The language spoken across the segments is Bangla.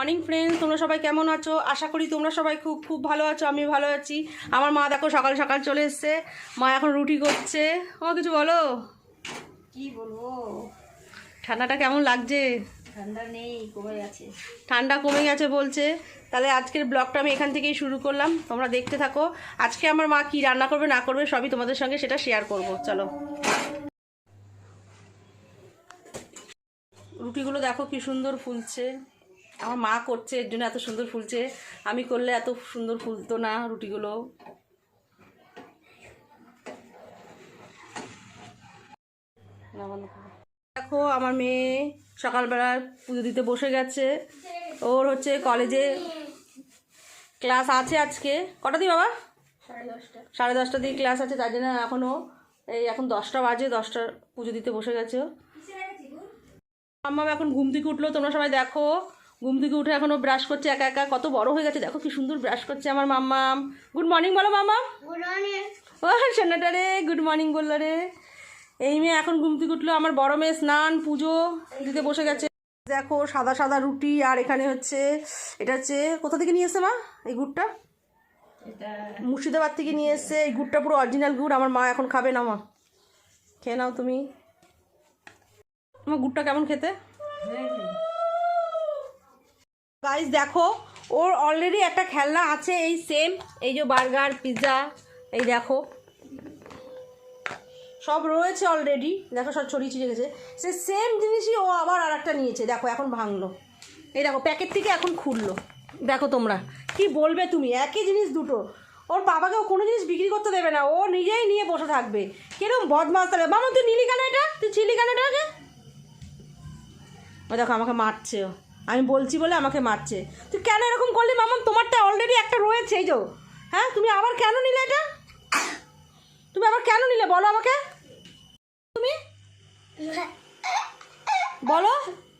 মর্নিং ফ্রেন্ডস তোমরা সবাই কেমন আছো? আশা করি তোমরা সবাই খুব খুব ভালো আছো আমি ভালো আছি। আমার মা দেখো সকাল সকাল চলে এসছে। মা এখন রুটি করছে। ও কিছু বলো? কি বলব? ঠান্ডাটা কেমন লাগছে? ঠান্ডা নেই কমে গেছে। ঠান্ডা কমে গেছে বলছে। তাহলে আজকের ব্লগটা আমি এখান থেকেই শুরু করলাম। তোমরা দেখতে থাকো। আজকে আমার মা কি রান্না করবে না করবে সবই তোমাদের সঙ্গে সেটা শেয়ার করব। চলো। রুটিগুলো দেখো কি সুন্দর ফুলছে। আমার মা করছে, এর জন্য এত সুন্দর ফুলছে। আমি করলে এত সুন্দর ফুলতো না রুটিগুলো। দেখো, আমার মেয়ে সকালবেলা পুজো দিতে বসে গেছে। ওর হচ্ছে কলেজে ক্লাস আছে আজকে। কটা দিই বাবা? সাড়ে দশটা দিয়ে ক্লাস আছে, তার জন্য এখনও এই এখন দশটা বাজে, দশটা পুজো দিতে বসে গেছে। ও। আম্মা এখন ঘুম থেকে উঠল, তোমরা সবাই দেখো। ঘুম থেকে উঠে এখনও ব্রাশ করছে একা একা কত বড় হয়ে গেছে দেখো কি সুন্দর ব্রাশ করছে আমার মাম্মাম। গুড মর্নিং বলো মাম্মাম। ও সোনাটা রে গুড মর্নিং বলল রে। এই মেয়ে এখন ঘুম থেকে উঠল আমার বড় মেয়ে স্নান পুজো দিতে বসে গেছে। দেখো সাদা সাদা রুটি আর এখানে হচ্ছে এটা হচ্ছে কোথা থেকে নিয়ে এসছে মা এই গুড়টা? মুর্শিদাবাদ থেকে নিয়ে এসছে এই গুড়টা পুরো অরিজিনাল গুড় আমার মা এখন খাবে না মা। খেয়ে নাও তুমি। আমার গুড়টা কেমন খেতে? গাইস দেখো, ওর অলরেডি একটা খেলনা আছে, এই সেম এই যে বার্গার পিৎজা এই দেখো। সব রয়েছে অলরেডি দেখো, সব ছড়িয়ে ছিটে গেছে। সে সেম জিনিসই ও আবার আর একটা নিয়েছে। দেখো, এখন ভাঙলো। এই দেখো প্যাকেট থেকে এখন খুললো। দেখো তোমরা, কি বলবে তুমি? একই জিনিস দুটো। ওর বাবাকে ও কোনো জিনিস বিক্রি করতে দেবে না। ও নিজেই নিয়ে বসে থাকবে। কীরকম বদমাস তাহলে? মামা, তুই নিলি কেন এটা? তুই ছিলি কেন এটা আগে ও দেখো, আমাকে মারছে ও। আমি বলছি বলে আমাকে মারছে। তুই কেন এরকম করলি মামা? তোমারটা অলরেডি একটা রয়েছে এই যো হ্যাঁ? তুমি আবার কেন নিলে এটা? তুমি আবার কেন নিলে? বলো আমাকে। তুমি? বলো।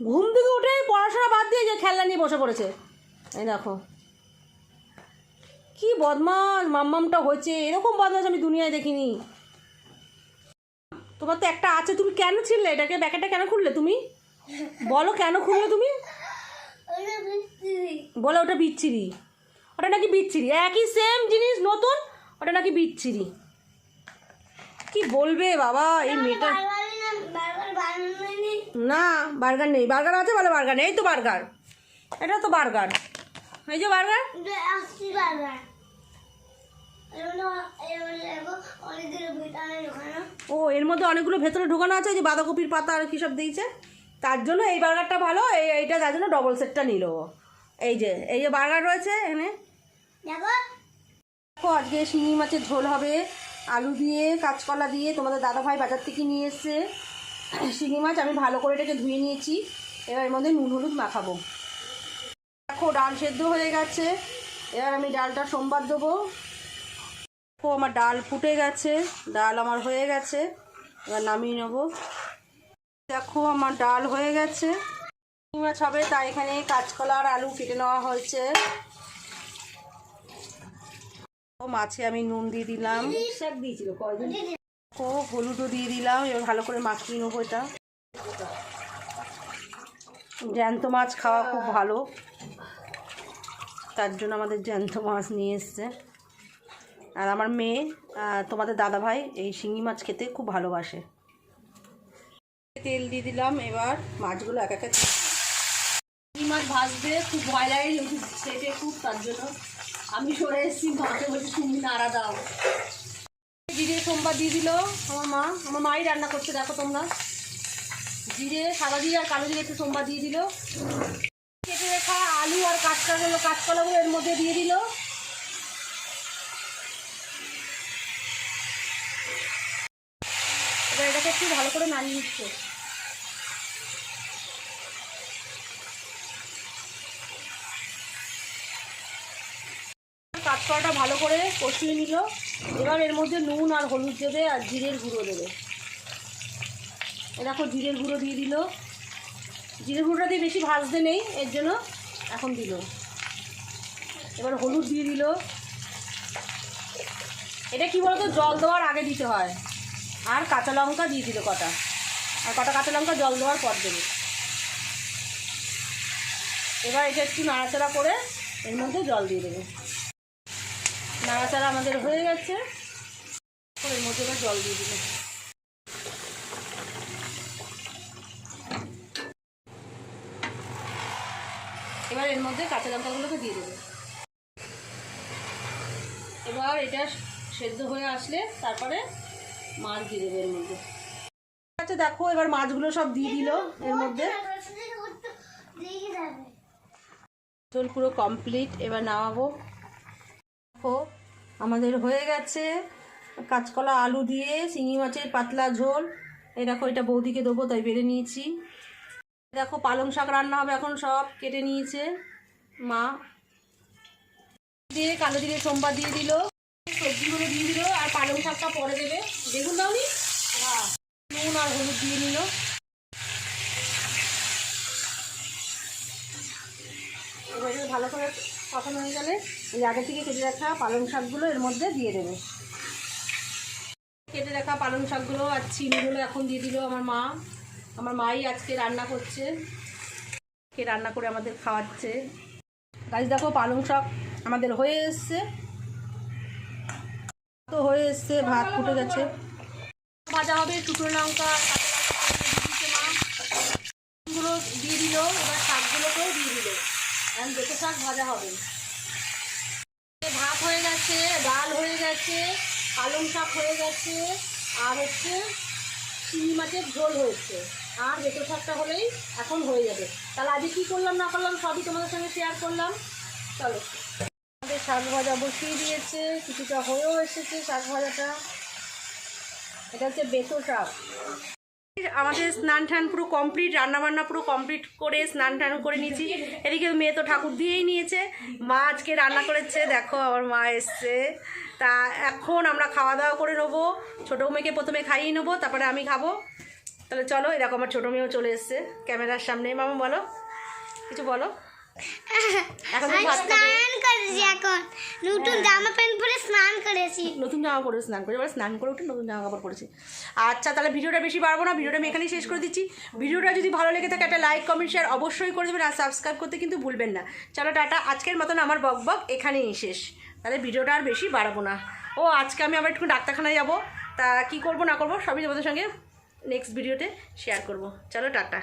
ঘুম থেকে উঠে পড়াশোনা বাদ দিয়ে যে খেলনা নিয়ে বসে পড়েছে। এই দেখো। কি বদমাস মাম্মামটা হয়েছে। এরকম বদমাস আমি দুনিয়ায় দেখিনি। তোমার তো একটা আছে। তুমি কেন ছিললে? এটাকে ব্যাকেটটা কেন খুললে তুমি? বলো কেন খুললে তুমি? বলো ওটা বিচ্ছিরি। ওটা নাকি বিচ্ছিরি। একই সেম জিনিস নতুন ওটা নাকি বিচ্ছিরি। কি বলবে বাবা এই মেয়েটা না বার্গার নেই। বার্গার আছে বলে বার্গার নেই। এই তো বার্গার। এটা তো বার্গার। এই যে বার্গার। ও এর মধ্যে অনেকগুলো ভেতরে ঢোকানো আছে ওই যে বাঁধাকপির পাতা আর কী সব দিয়েছে। তার জন্য এই বার্গারটা ভালো এই এইটা তার জন্য ডবল সেটটা নিল। এই যে এই যে বার্গার রয়েছে এখানে। দেখো আজকে শিঙি মাছের ঝোল হবে। আলু দিয়ে কাঁচকলা দিয়ে তোমাদের দাদাভাই বাজার থেকে নিয়ে এসছে। শিঙি মাছ আমি ভালো করে এটাকে ধুয়ে নিয়েছি। এবার এর মধ্যে নুন হলুদ মাখাবো। দেখো ডাল সেদ্ধ হয়ে গেছে। এবার আমি ডালটা সোমবার দেবো। দেখো আমার ডাল ফুটে গেছে। ডাল আমার হয়ে গেছে। এবার নামিয়ে নেব। দেখো আমার ডাল হয়ে গেছে। মাছ হবে তাই এখানে কাঁচকলা আর আলু কেটে নেওয়া হয়েছে। মাছে আমি নুন দিয়ে দিলাম। হলুদও দিয়ে দিলাম। এবার ভালো করে মাখিয়ে নেব এটা। জ্যান্ত মাছ খাওয়া খুব ভালো। তার জন্য আমাদের জ্যান্ত মাছ নিয়ে এসছে। আর আমার মেয়ে তোমাদের দাদা ভাই এই শিঙি মাছ খেতে খুব ভালোবাসে। তেল দিয়ে দিলাম, এবার মাছগুলো এক এক শিঙি মাছ ভাজবে খুব ভয় লাগে খুব তার জন্য। আমি সরে এসেছি, মাকে বলছি, তুমি নাড়া দাও। জিরে, সোমবার দিয়ে দিল আমার মা। আমার মাই রান্না করছে, দেখো তোমরা। জিরে, সাদা দিয়ে আর কালো জিরে একটু সোমবার দিয়ে দিল। কেটে রাখা আলু আর কাঁচকলাগুলো কাঁচকলাগুলো এর মধ্যে দিয়ে দিল। এবার এটাকে একটু ভালো করে নাড়িয়ে নিচ্ছে। কাঁচকলাটা ভালো করে কষিয়ে নিল। এবার এর মধ্যে নুন আর হলুদ দেবে আর জিরের গুঁড়ো দেবে। দেখো জিরের গুঁড়ো দিয়ে দিল। জিরের গুঁড়োটা দিয়ে বেশি ভাজতে নেই, এর জন্য এখন দিল। এবার হলুদ দিয়ে দিল। এটা কি বলতো? জল দেওয়ার আগে দিতে হয়। আর কাঁচা লঙ্কা দিয়ে দিল কটা। আর কটা কাঁচা লঙ্কা জল দেওয়ার পর দেবে। এবার এটা একটু নাড়াচাড়া করে এর মধ্যে জল দিয়ে দেবো। নাড়াচাড়া আমাদের হয়ে গেছে। এর মধ্যে এবার জল দিয়ে দেবো। এবার এর মধ্যে কাঁচা লঙ্কাগুলোকে দিয়ে দেবো। এবার এটা সেদ্ধ হয়ে আসলে তারপরে মাছ দিয়ে দেবে এর মধ্যে। আচ্ছা দেখো, এবার মাছগুলো সব দিয়ে দিল এর মধ্যে। পুরো কমপ্লিট এবার নামাবো। দেখো আমাদের হয়ে গেছে। কাঁচকলা, আলু দিয়ে, শিঙি মাছের পাতলা ঝোল। এই দেখো, এটা বৌদিকে দেবো, তাই বেড়ে নিয়েছি। দেখো, পালং শাক রান্না হবে এখন সব, কেটে নিয়েছে মা। দিয়ে কালো দিয়ে সোমবার দিয়ে দিল, সবজিগুলো দিয়ে দিল, আর পালং শাকটা পরে দেবে। দেখুন দাওনি নুন আর হলুদ দিয়ে নিল। ভালো করে কষানো হয়ে গেলে এই আগে থেকে কেটে রাখা পালং শাকগুলো এর মধ্যে দিয়ে দেবে। কেটে রাখা পালং শাকগুলো আর চিনিগুলো এখন দিয়ে দিল আমার মা। আমার মাই আজকে রান্না করছে। কে রান্না করে আমাদের খাওয়াচ্ছে। গাছ দেখো পালং শাক আমাদের হয়ে এসছে। তো হয়ে এসছে, ভাত ফুটে গেছে। ভাজা হবে শুকনো লঙ্কা দিয়ে দিল, এবার এখন দুটো শাক ভাজা হবে। ভাত হয়ে গেছে, ডাল হয়ে গেছে, পালং শাক হয়ে গেছে, আর হচ্ছে চিংড়ি মাছের ঝোল হয়েছে। আর বেতো শাকটা হলেই এখন হয়ে যাবে। তাহলে আজকে কী করলাম না করলাম, সবই তোমাদের সঙ্গে শেয়ার করলাম। চলো। আমাদের শাক ভাজা বসিয়ে দিয়েছে, কিছুটা হয়েও এসেছে শাক ভাজাটা। এটা হচ্ছে বেতো শাক। আমাদের স্নান টান পুরো কমপ্লিট রান্নাবান্না পুরো কমপ্লিট করে স্নান টান করে নিয়েছি। এদিকে মেয়ে তো ঠাকুর দিয়েই নিয়েছে। মা আজকে রান্না করেছে দেখো আমার মা এসছে। তা এখন আমরা খাওয়া দাওয়া করে নেব। ছোটো মেয়েকে প্রথমে খাইয়ে নেব তারপরে আমি খাব। তাহলে চলো এরকম আমার ছোটো মেয়েও চলে এসছে ক্যামেরার সামনে। মামা বলো কিছু বলো। এখন ভাত খাবে। স্নান করেছি এখন। নতুন জামা প্যান্ট পরে স্নান করেছি। নতুন জামা পরে স্নান করে এবার স্নান করে উঠে নতুন জামা কাপড় পরেছি। আচ্ছা তাহলে ভিডিওটা বেশি বাড়বো না ভিডিওটা আমি এখানেই শেষ করে দিচ্ছি। ভিডিওটা যদি ভালো লেগে থাকে একটা লাইক কমেন্ট শেয়ার অবশ্যই করে দেবেন আর সাবস্ক্রাইব করতে কিন্তু ভুলবেন না। চলো টাটা আজকের মতন আমার বক বক এখানেই শেষ। তাহলে ভিডিওটা আর বেশি বাড়াবো না। ও আজকে আমি আবার একটু ডাক্তারখানায় যাব। তা কি করব না করব সবই তোমাদের সঙ্গে নেক্সট ভিডিওতে শেয়ার করব। চলো টাটা।